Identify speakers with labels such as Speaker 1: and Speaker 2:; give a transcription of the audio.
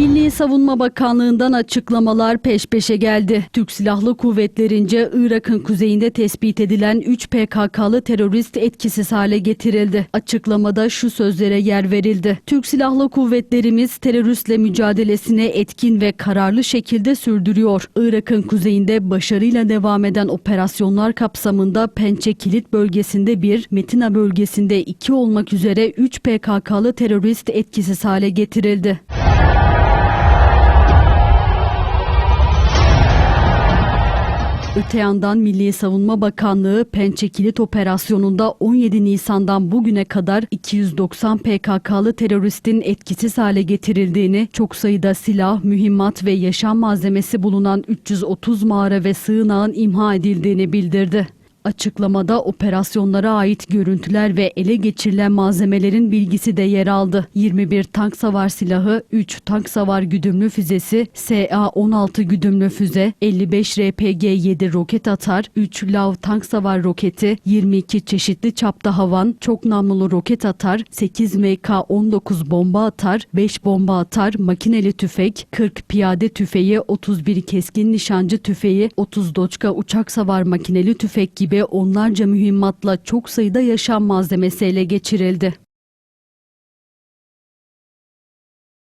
Speaker 1: Milli Savunma Bakanlığı'ndan açıklamalar peş peşe geldi. Türk Silahlı Kuvvetlerince Irak'ın kuzeyinde tespit edilen 3 PKK'lı terörist etkisiz hale getirildi. Açıklamada şu sözlere yer verildi. Türk Silahlı Kuvvetlerimiz teröristle mücadelesine etkin ve kararlı şekilde sürdürüyor. Irak'ın kuzeyinde başarıyla devam eden operasyonlar kapsamında Pençe Kilit bölgesinde bir, Metina bölgesinde iki olmak üzere 3 PKK'lı terörist etkisiz hale getirildi. Öte yandan Milli Savunma Bakanlığı Pençe Kilit Operasyonu'nda 17 Nisan'dan bugüne kadar 290 PKK'lı teröristin etkisiz hale getirildiğini, çok sayıda silah, mühimmat ve yaşam malzemesi bulunan 330 mağara ve sığınağın imha edildiğini bildirdi. Açıklamada operasyonlara ait görüntüler ve ele geçirilen malzemelerin bilgisi de yer aldı. 21 tank savar silahı, 3 tank savar güdümlü füzesi, SA-16 güdümlü füze, 55 RPG-7 roket atar, 3 LAV tank savar roketi, 22 çeşitli çapta havan, çok namlulu roket atar, 8 MK-19 bomba atar, 5 bomba atar, makineli tüfek, 40 piyade tüfeği, 31 keskin nişancı tüfeği, 30 doçka uçak savar makineli tüfek gibi onlarca mühimmatla çok sayıda yaşam malzemesi ele geçirildi.